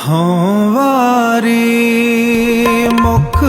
ਹਉ ਵਾਰੀ ਮੁਖ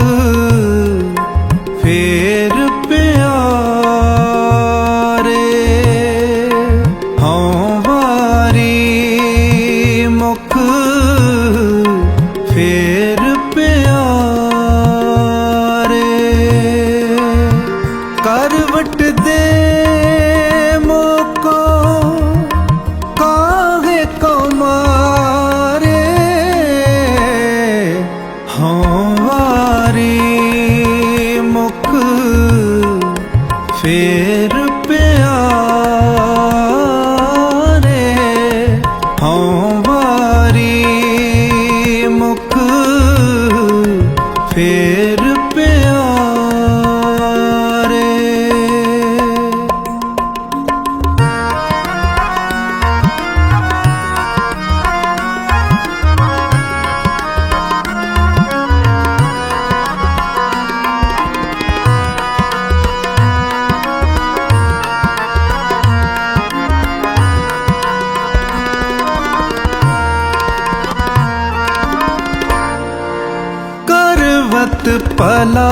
ਕਰਵਤ ਪਲਾ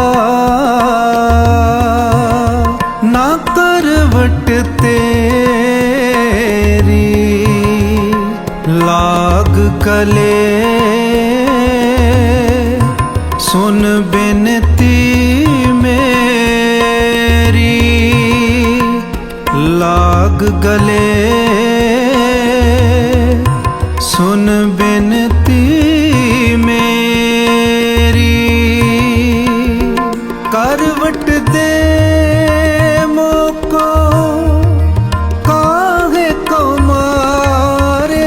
ਨਾ ਕਰਵਟ ਤੇਰੀ। ਲਾਗ ਕਲੇ ਕਰਵਟ ਦੇ ਮੋਕੋ ਕਾਹੇ ਕੋ ਮਾਰੇ?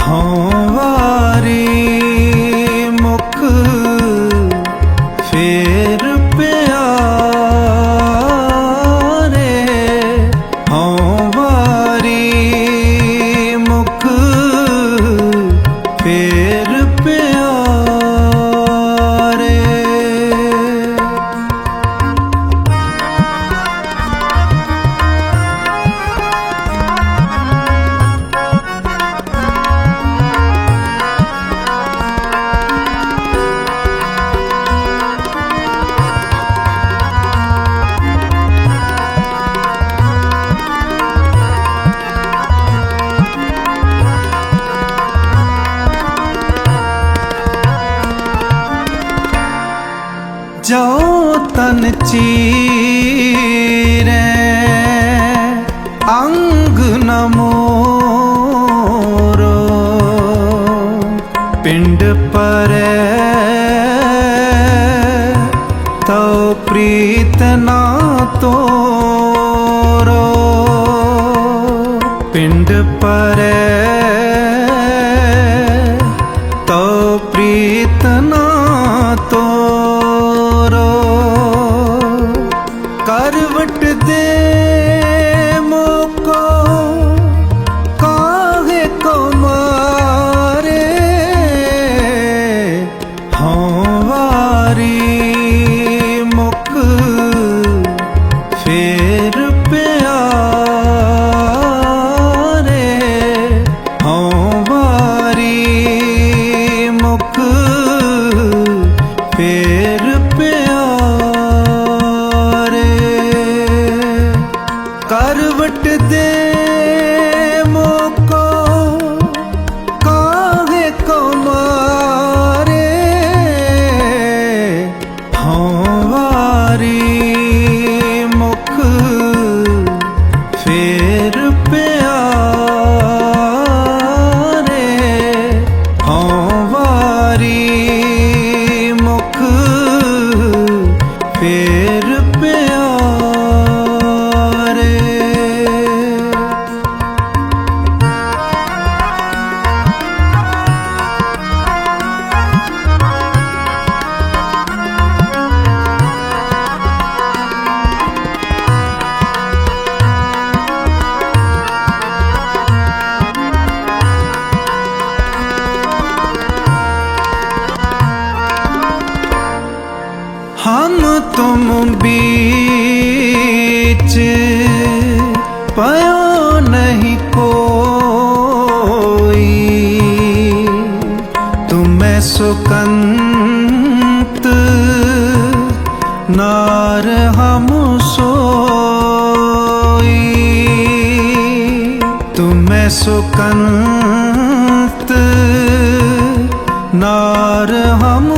ਹਉ ਮੁਖ ਫੇਰ ਤਨ ਚੀਰੇ ਅੰਗ ਨ ਮੋਰੋ। ਪਿੰਡ ਪਰੈ ਤੋ ਪ੍ਰੀਤ ਨਾ ਤੋਰੋ। ਪਿੰਡ ਪਰੈ ਫੇਰ ਪਿਆਰੇ ਹਉ ਵਾਰੀ ਮੁਖ ਫੇਰ ਪਿਆਰੇ ਕਰਵਟ ਦੇ तुम बीच पयो नहीं कोई तुम्हें सुकंत नार हम सोई तुम्हें सुकंत नार हम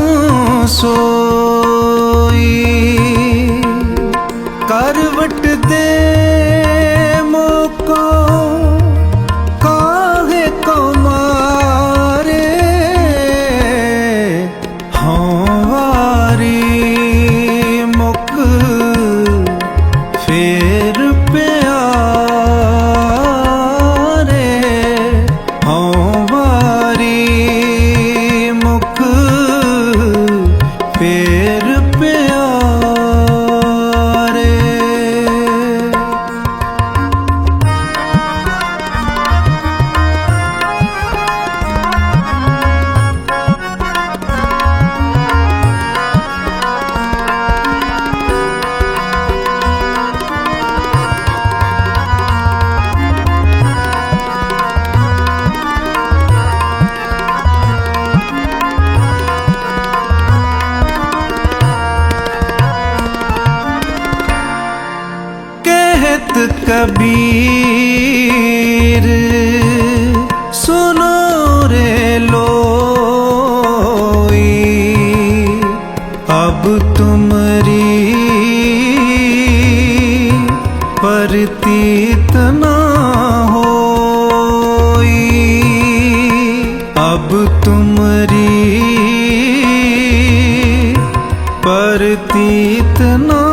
सोई ਕਬੀਰ ਸੁਨੋ ਰੇ ਲੋਈ ਅਬ ਤੁਮਰੀ ਪਰਤੀਤ ਨਾ ਹੋਈ ਅਬ ਤੁਮਰੀ ਪਰਤੀਤ ਨਾ